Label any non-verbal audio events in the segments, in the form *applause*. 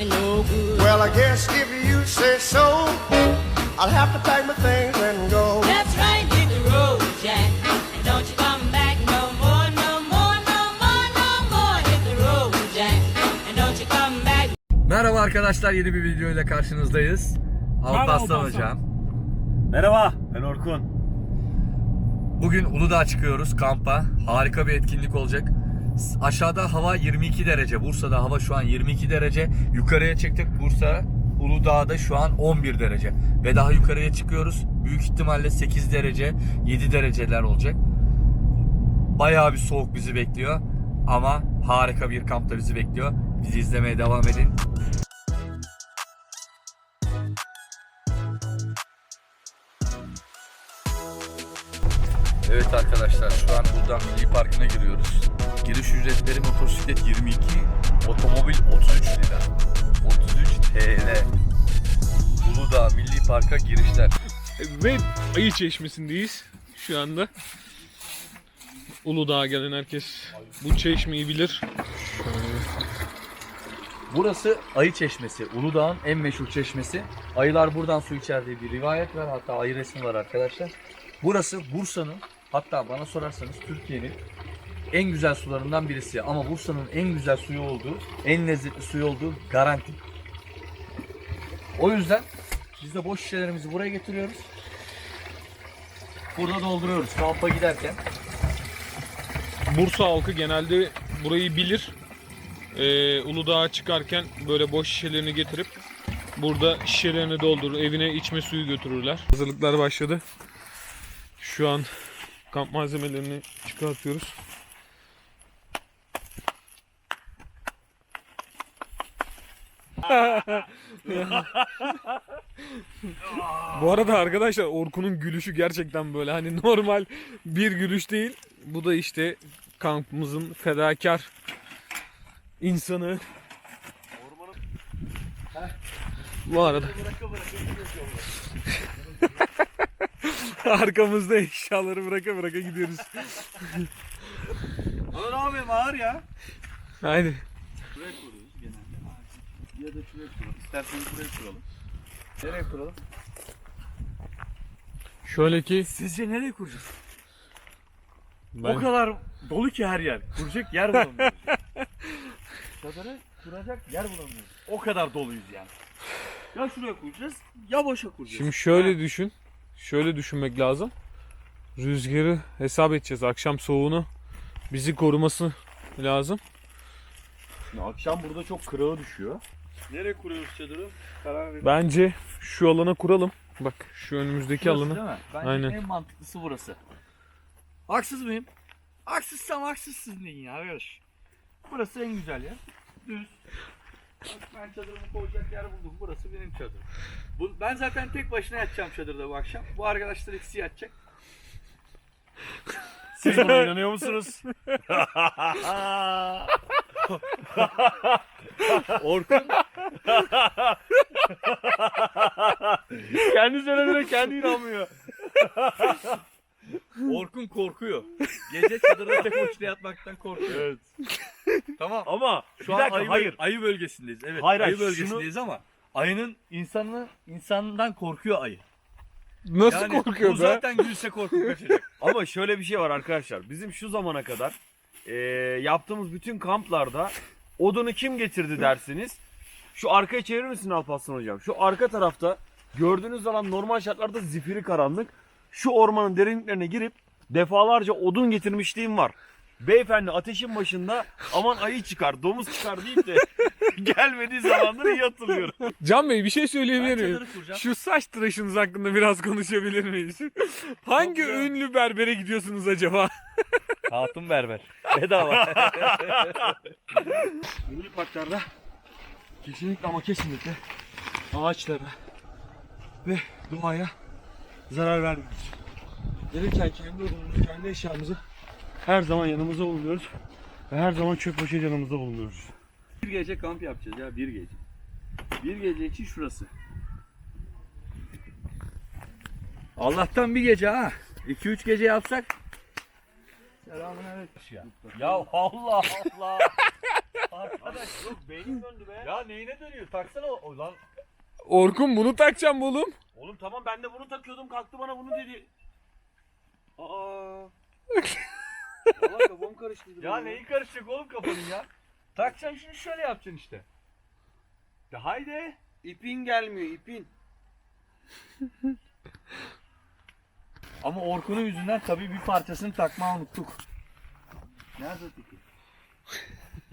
ain't no good. Well, I guess if you say so, I'll have to pack my things and go. That's right, hit the road, Jack. And don't you come back no more, no more, no more, no more. Hit the road, Jack. And don't you come back Merhaba arkadaşlar yeni bir video ile karşınızdayız. Alparslan hocam. Merhaba, ben Orkun. Bugün Uludağ çıkıyoruz kampa. Harika bir etkinlik olacak. Aşağıda hava 22 derece. Bursa'da hava şu an 22 derece. Yukarıya çıktık. Bursa Uludağ'da şu an 11 derece. Ve daha yukarıya çıkıyoruz. Büyük ihtimalle 8 derece, 7 dereceler olacak. Bayağı bir soğuk bizi bekliyor. Ama harika bir kampta bizi bekliyor. Bizi izlemeye devam edin. Evet arkadaşlar şu an buradan Milli Parkı'na giriyoruz. Giriş ücretleri motosiklet 22, otomobil 33 lira. 33 TL. Uludağ Milli Park'a girişler. Ve Ayı Çeşmesi'ndeyiz şu anda. Uludağ'a gelen herkes bu çeşmeyi bilir. Burası Ayı Çeşmesi. Uludağ'ın en meşhur çeşmesi. Ayılar buradan su içer diye bir rivayet var. Hatta ayı resmi var arkadaşlar. Burası Bursa'nın hatta bana sorarsanız Türkiye'nin en güzel sularından birisi. Ama Bursa'nın en güzel suyu olduğu, en lezzetli suyu olduğu garanti. O yüzden biz de boş şişelerimizi buraya getiriyoruz. Burada dolduruyoruz kampa giderken. Bursa halkı genelde burayı bilir. Ee, Uludağ'a çıkarken böyle boş şişelerini getirip burada şişelerini doldurur. Evine içme suyu götürürler. Hazırlıklar başladı. Şu an kamp malzemelerini çıkartıyoruz. *laughs* Bu arada arkadaşlar Orkun'un gülüşü gerçekten böyle hani normal bir gülüş değil. Bu da işte kampımızın fedakar insanı. Bu arada *laughs* arkamızda eşyaları bıraka bıraka gidiyoruz. *laughs* Ama ne yapayım ağır ya. Haydi. Şuraya kuruyoruz genelde. Ya da şuraya kuralım. İsterseniz buraya kuralım. Nereye kuralım? Şöyle ki Sizce nereye kuracağız? ben O kadar dolu ki her yer. Kuracak yer bulamıyoruz. *laughs* Çadırı kuracak yer bulamıyoruz. O kadar doluyuz yani. Ya şuraya kuracağız ya boşa kuracağız. şimdi şöyle düşün. Şöyle düşünmek lazım. Rüzgarı hesap edeceğiz. Akşam soğuğunu bizi koruması lazım. Şimdi akşam burada çok kırağı düşüyor. Nereye kuruyoruz çadırı? Karar verin. Bence şu alana kuralım. Bak şu önümüzdeki Burası alanı. değil mi? Bence Aynen. en mantıklısı burası. Haksız mıyım? Haksızsam haksızsın deyin ya arkadaş. Burası en güzel yer. Düz. Ben çadırımı koyacak yer buldum. Burası benim çadırım. Bu, ben zaten tek başına yatacağım çadırda bu akşam. Bu arkadaşlar ikisi yatacak. Siz buna inanıyor musunuz? Orkun kendi söylediğine kendi inanmıyor. Orkun korkuyor. Gece çadırda tek başına yatmaktan korkuyor. Evet. Tamam. Ama Şu bir an dakika ayı, hayır. ayı bölgesindeyiz. Evet. Hayır, ayı bölgesindeyiz ama ayının insanı insandan korkuyor ayı. Nasıl Yani korkuyor bu be? zaten gülse korkup kaçacak. *laughs* Ama şöyle bir şey var arkadaşlar. Bizim şu zamana kadar eee, yaptığımız bütün kamplarda odunu kim getirdi dersiniz. Şu arkaya çevirir misin Alparslan hocam? Şu arka tarafta gördüğünüz alan normal şartlarda zifiri karanlık. Şu ormanın derinliklerine girip defalarca odun getirmişliğim var. Beyefendi ateşin başında aman ayı çıkar, domuz çıkar deyip de *laughs* gelmediği zamanları iyi hatırlıyorum. Can Bey bir şey söyleyebilir Ben miyim? çadırı kuracağım. Şu saç tıraşınız hakkında biraz konuşabilir miyiz? *laughs* Hangi ünlü berbere gidiyorsunuz acaba? *laughs* Hatun berber. Bedava. Milli parklarda kesinlikle ama kesinlikle ağaçlara ve doğaya zarar vermiyoruz. Gelirken kendi odamızı, kendi eşyamızı her zaman yanımızda bulunuyoruz. Ve her zaman çöp poşet yanımızda bulunuyoruz. bir gece kamp yapacağız ya bir gece. Bir gece için şurası. Allah'tan bir gece ha. 2-3 gece yapsak. Selamünaleyküm ya. Ya Allah Allah. *laughs* Arkadaş yok beynim döndü be. Ya neyine dönüyor? Taksana o lan. Orkun bunu takacağım oğlum. Oğlum tamam ben de bunu takıyordum kalktı bana bunu dedi. Aa. *laughs* Valla kafam karıştırdı. Ya benim neyi karışacak oğlum kafanın ya? Takacaksın şunu şöyle yapacaksın işte. De haydi. İpin gelmiyor ipin. *laughs* Ama Orkun'un yüzünden tabii bir parçasını takmayı unuttuk. Nerede peki?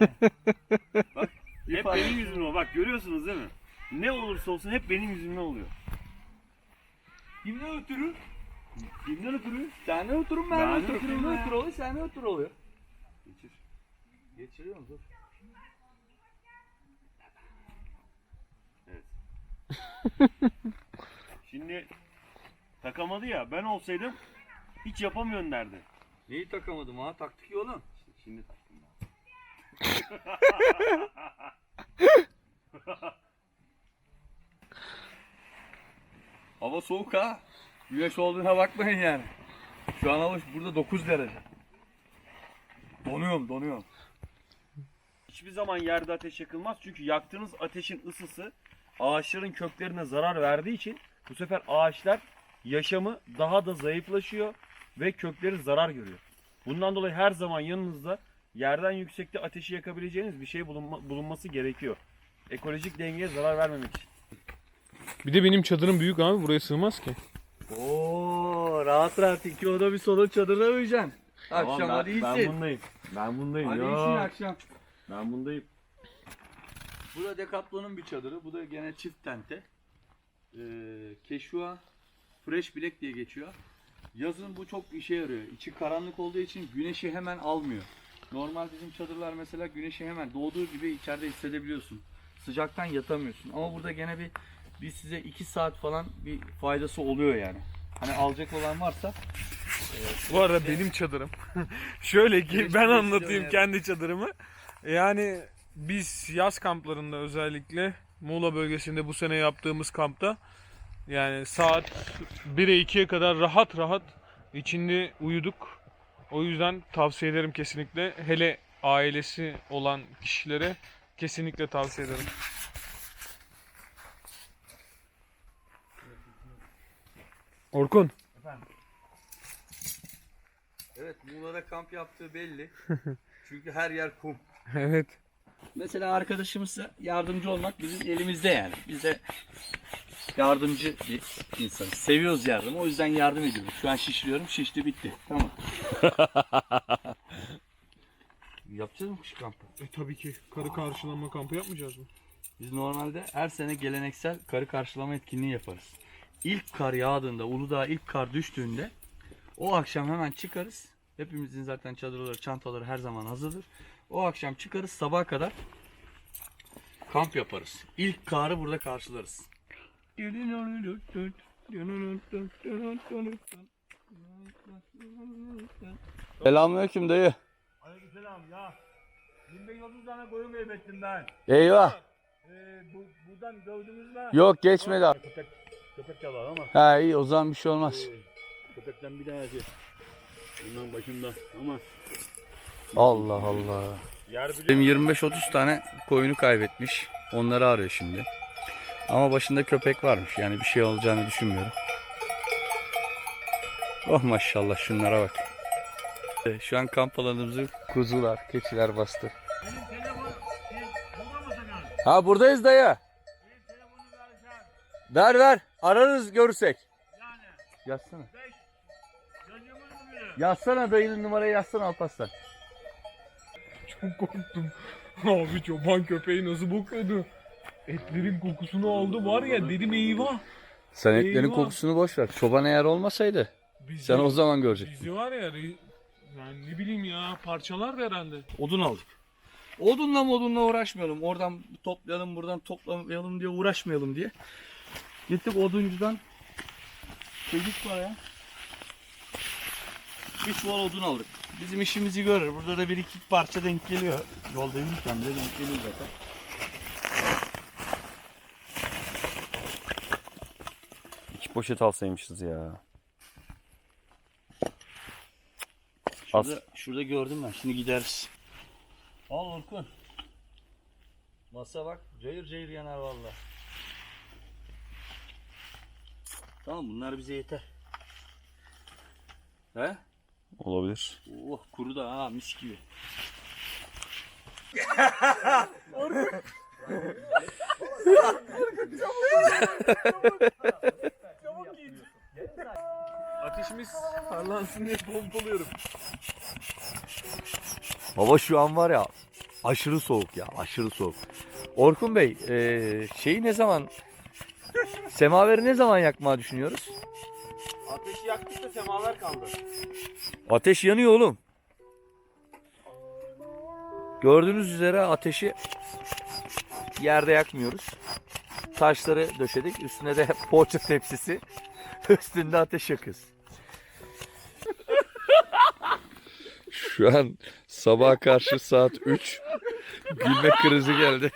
*laughs* Hep benim yüzümden bak görüyorsunuz değil mi? Ne olursa olsun hep benim yüzümden oluyor. Kimden ötürü? Kimden ötürü? Senden oturun ben, Ben Kimden ya. otur oluyor? Senden otur oluyor. Geçir. Geçiriyor musun? Dur. *laughs* Şimdi takamadı ya ben olsaydım hiç yapamıyorsun derdi. Neyi takamadım ha? Taktık ya oğlum. Şimdi taktım ben. *laughs* Hava soğuk ha. Güneş olduğuna bakmayın yani. Şu an hava burada 9 derece. Donuyorum, donuyorum. Hiçbir zaman yerde ateş yakılmaz çünkü yaktığınız ateşin ısısı ağaçların köklerine zarar verdiği için bu sefer ağaçlar yaşamı daha da zayıflaşıyor ve kökleri zarar görüyor. Bundan dolayı her zaman yanınızda yerden yüksekte ateşi yakabileceğiniz bir şey bulunma- bulunması gerekiyor. Ekolojik dengeye zarar vermemek için. Bir de benim çadırım büyük abi buraya sığmaz ki. Oo, rahat rahat iki oda bir salon çadırda uyuyacaksın. Akşam Tamam, hadi ben, ben iyisin. bundayım. Ben bundayım. Hadi ya. iyisin akşam. Ben bundayım. Bu da Decathlon'un bir çadırı. Bu da gene çift tente. Ee, Keşua Fresh Black diye geçiyor. Yazın bu çok işe yarıyor. İçi karanlık olduğu için güneşi hemen almıyor. Normal bizim çadırlar mesela güneşi hemen doğduğu gibi içeride hissedebiliyorsun. Sıcaktan yatamıyorsun. Ama burada gene bir bir size 2 saat falan bir faydası oluyor yani. Hani alacak olan varsa Bu arada benim çadırım. *laughs* Şöyle ki ben anlatayım kendi çadırımı. Yani biz yaz kamplarında özellikle Muğla bölgesinde bu sene yaptığımız kampta yani saat 1'e 2'ye kadar rahat rahat içinde uyuduk. O yüzden tavsiye ederim kesinlikle. Hele ailesi olan kişilere kesinlikle tavsiye ederim. Orkun. evet Muğla'da kamp yaptığı belli. *laughs* Çünkü her yer kum. evet. Mesela arkadaşımızsa yardımcı olmak bizim elimizde yani. Biz de yardımcı bir insanız. Seviyoruz yardımı. O yüzden yardım ediyoruz. Şu an şişiriyorum. Şişti bitti. Tamam. *laughs* Yapacağız mı kış kampı? E tabii ki karı karşılama kampı yapmayacağız mı? Biz normalde her sene geleneksel karı karşılama etkinliği yaparız. İlk kar yağdığında, Uludağ'a ilk kar düştüğünde o akşam hemen çıkarız. Hepimizin zaten çadırları, çantaları her zaman hazırdır. O akşam çıkarız sabaha kadar kamp yaparız. İlk karı burada karşılarız. Selamünaleyküm dayı. Aleykümselam ya. 25-30 tane koyun kaybettim ben. Eyvah. Ee, bu, buradan gördünüz mü? Yok geçmedi abi. Köpek, de var ama Ha iyi o zaman bir şey olmaz. köpekten bir tanesi. Bundan başında ama Allah Allah. Benim 25-30 tane koyunu kaybetmiş. Onları arıyor şimdi. Ama başında köpek varmış. Yani bir şey olacağını düşünmüyorum. Oh maşallah şunlara bak. Evet, Şu an kamp alanımızı kuzular, keçiler bastı. Ha buradayız dayı. Ver ver. Ararız görürsek. Yazsana. Yazsana dayının numarayı yazsana Alparslan. Çok korktum. Abi çoban köpeği nasıl bokuyordu? Etlerin kokusunu aldı var ya dedim eyvah. Sen etlerin Eyvah. kokusunu boş ver. Çoban eğer olmasaydı Bizi, sen o zaman görecektin. bizi var ya yani ne bileyim ya parçalardı herhalde. Odun aldık. Odunla modunla uğraşmayalım. Oradan toplayalım buradan toplamayalım diye uğraşmayalım diye. Gittik oduncudan çocuk paraya bir çuval odun aldık. Bizim işimizi görür. Burada da bir iki parça denk geliyor. Yolda yürürken de denk geliyor zaten. İki poşet alsaymışız ya. Şurada, şurada gördüm ben. Şimdi gideriz. Al Orkun. Masa bak cayır cayır yanar valla. Tamam bunlar bize yeter. He? Olabilir. Oh kuru da ha mis gibi. Ateşimiz parlansın diye pompalıyorum. Hava şu an var ya aşırı soğuk ya aşırı soğuk. Orkun Bey eee, şeyi ne zaman semaveri ne zaman yakmayı düşünüyoruz? Ateşi yaktık da semaver kaldı. Ateş yanıyor oğlum. Gördüğünüz üzere ateşi yerde yakmıyoruz. Taşları döşedik. Üstüne de *laughs* poğaça tepsisi. *laughs* Üstünde ateş yakıyoruz. Şu an sabaha karşı saat 3. Gülme krizi geldi.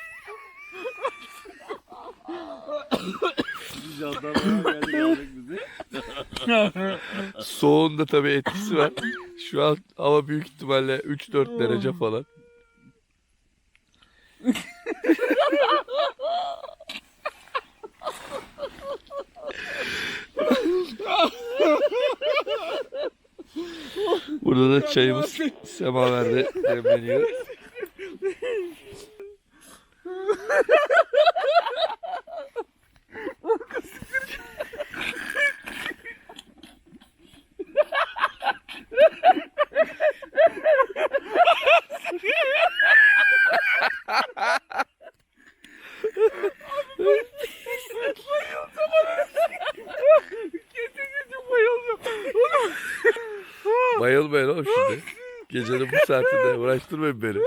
*laughs* Soğuğun da tabii etkisi var. Şu an hava büyük ihtimalle 3-4 derece falan. Burada da çayımız semaverde demleniyor. Bayılmayın oğlum şimdi. Gecenin bu saatinde uğraştırmayın beni.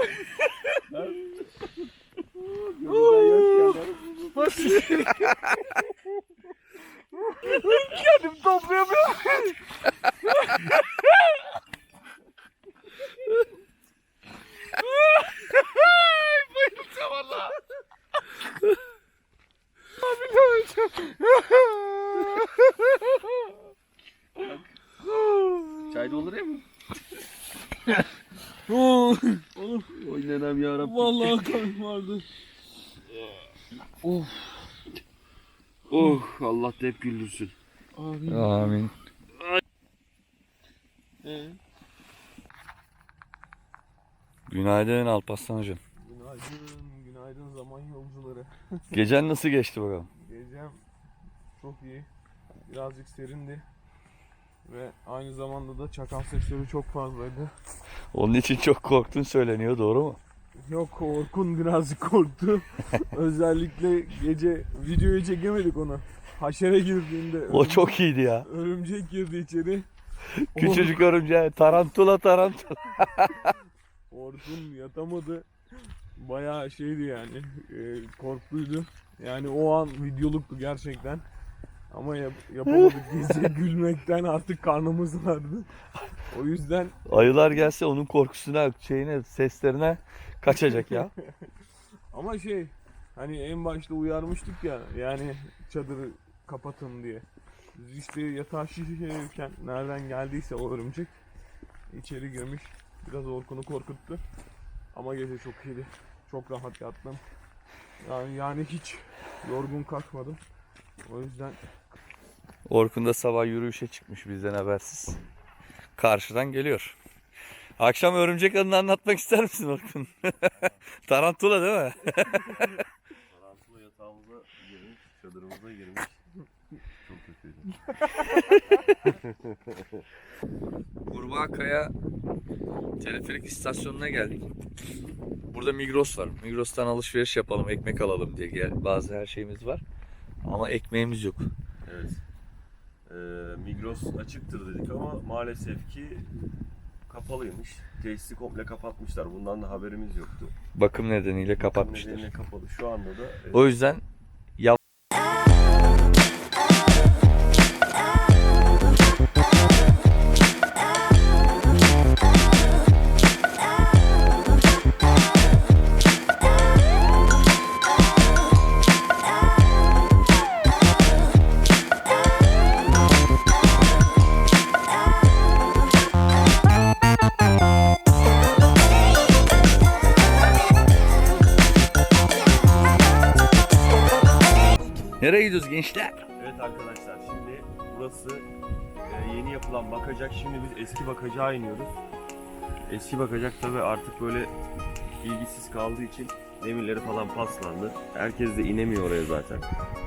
Çay doldurayım mı? Oynanan yarabbim. Vallahi kan vardı. Oh Allah da hep güldürsün. Abi. Amin. Ee, Günaydın Alparslan hocam. günaydın, günaydın zaman yolcuları. *laughs* Gecen nasıl geçti bakalım? Gecem çok iyi. Birazcık serindi. Ve aynı zamanda da çakal sesleri çok fazlaydı. Onun için çok korktun söyleniyor doğru mu? Yok Orkun birazcık korktu. *laughs* Özellikle gece videoyu çekemedik onu. Haşere girdiğinde O çok iyiydi ya. örümcek girdi içeri. Küçücük örümceğe tarantula tarantula. *laughs* Orkun yatamadı. Bayağı şeydi yani. e, korkluydu. Yani o an videoluktu gerçekten. Ama yap- yapamadık *laughs* gece gülmekten artık karnımız vardı. O yüzden Ayılar gelse onun korkusuna, şeyine, seslerine kaçacak ya. *laughs* ama şey hani en başta uyarmıştık ya yani çadırı kapatın diye. İşte yatağa şişirirken nereden geldiyse o örümcek içeri girmiş. Biraz Orkun'u korkuttu. Ama gece çok iyiydi. Çok rahat yattım. Yani, yani hiç yorgun kalkmadım. O yüzden Orkun da sabah yürüyüşe çıkmış bizden habersiz. Karşıdan geliyor. Akşam örümcek adını anlatmak ister misin Orkun? *laughs* Tarantula değil mi? Tarantula yatağımıza girmiş, çadırımıza girmiş. *laughs* Kurbağakaya teleferik istasyonuna geldik. Burada Migros var. Migros'tan alışveriş yapalım, ekmek alalım diye gel. Bazı her şeyimiz var. Ama ekmeğimiz yok. Evet. Ee, Migros açıktır dedik ama maalesef ki kapalıymış. Tesisi komple kapatmışlar. Bundan da haberimiz yoktu. Bakım nedeniyle kapatmışlar. Nedeniyle kapalı. Şu anda da e, O yüzden Nereye gidiyoruz gençler? Evet arkadaşlar şimdi burası e, yeni yapılan bakacak. Şimdi biz eski bakacağa iniyoruz. Eski bakacak tabi artık böyle ilgisiz kaldığı için demirleri falan paslandı. Herkes de inemiyor oraya zaten.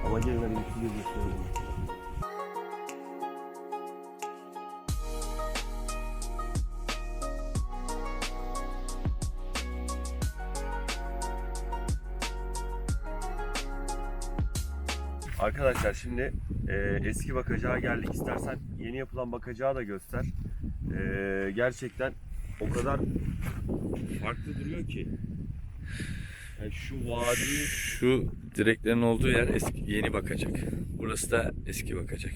Ama gelin hadi bir Arkadaşlar şimdi e, eski bakacağa geldik. İstersen yeni yapılan bakacağı da göster. E, gerçekten o kadar farklı duruyor ki. Yani şu vadi Şu direklerin olduğu yer eski, yeni bakacak. Burası da eski bakacak.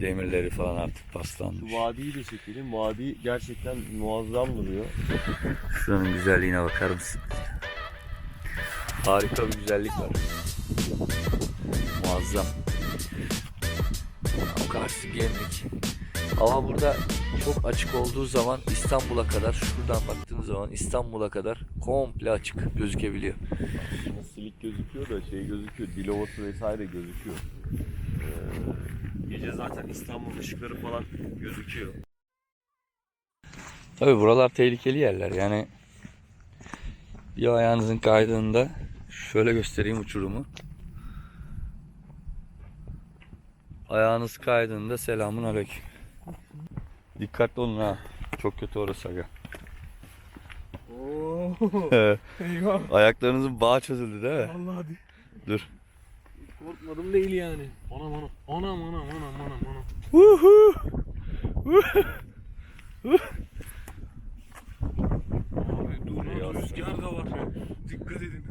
Demirleri falan artık paslanmış. şu vadiyi de çekelim. Vadi gerçekten muazzam duruyor. Şuranın güzelliğine bakar mısın? Harika bir güzellik var. Muazzam. O karşı gemlik. Ama burada çok açık olduğu zaman İstanbul'a kadar şuradan baktığın zaman İstanbul'a kadar komple açık gözükebiliyor. Aslında silik gözüküyor da şey gözüküyor. Dilovası vesaire gözüküyor. Ee, gece zaten İstanbul ışıkları falan gözüküyor. Tabi buralar tehlikeli yerler yani bir ayağınızın kaydığında şöyle göstereyim uçurumu. Ayağınız kaydığında selamun aleyküm. Dikkatli olun ha. Çok kötü orası aga. Oo. *laughs* Eyvah. Ayaklarınızın bağı çözüldü değil mi? Allah hadi. Dur. Korkmadım değil yani. Anam anam. Anam anam anam anam anam. Abi dur lan rüzgar da var. Dikkat edin.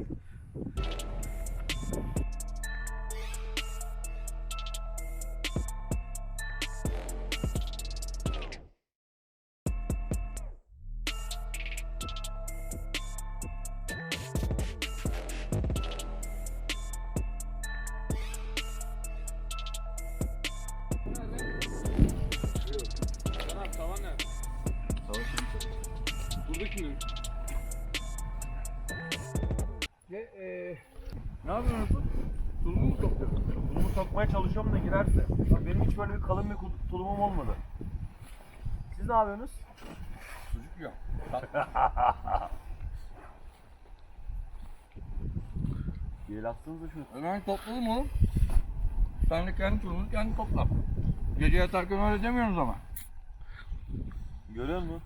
Buradaki mi? Ne yapıyorsun? Tulumu mu? Tulumu sokmaya çalışıyorum da girerse. Ya benim hiç böyle bir kalın bir tulumum olmadı. Siz ne yapıyorsunuz? Sucuk yok. *laughs* Yel attınız da şunu. E ben topladım oğlum. Sen de kendi tulumunu kendi topla. Gece yatarken öyle demiyoruz ama. Görüyor musun?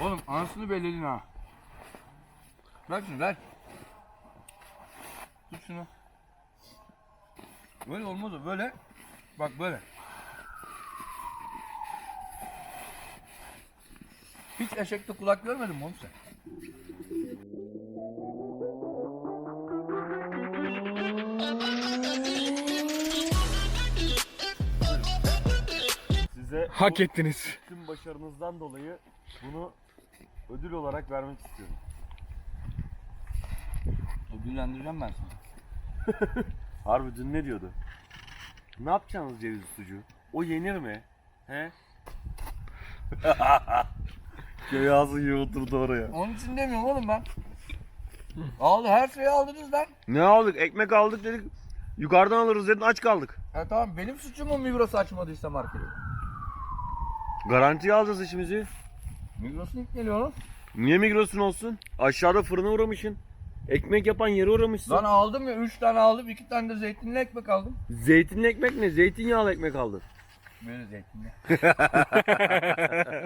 Oğlum anasını belledin ha. Ver şunu ver. Tut şunu. Böyle olmaz o böyle. Bak böyle. Hiç eşekte kulak görmedin mi oğlum sen? Size Hak bu ettiniz. tüm başarınızdan dolayı bunu ödül olarak vermek istiyorum. Ödüllendireceğim ben seni. *laughs* Harbi dün ne diyordu? Ne yapacaksınız cevizli sucuğu? O yenir mi? He? *laughs* Köy ağzı iyi oturdu oraya. Onun için demiyorum oğlum ben. Aldı her şeyi aldınız lan. Ne aldık? Ekmek aldık dedik. Yukarıdan alırız dedin aç kaldık. Ha tamam benim suçum mu Migros açmadıysa marketi? Garantiye alacağız işimizi. Migros'un ilk geliyor oğlum. Niye Migros'un olsun? Aşağıda fırına uğramışsın. Ekmek yapan yere uğramışsın. Lan aldım ya 3 tane aldım 2 tane de zeytinli ekmek aldım. Zeytinli ekmek ne? Zeytinyağlı ekmek aldın. Böyle zeytinli. *laughs*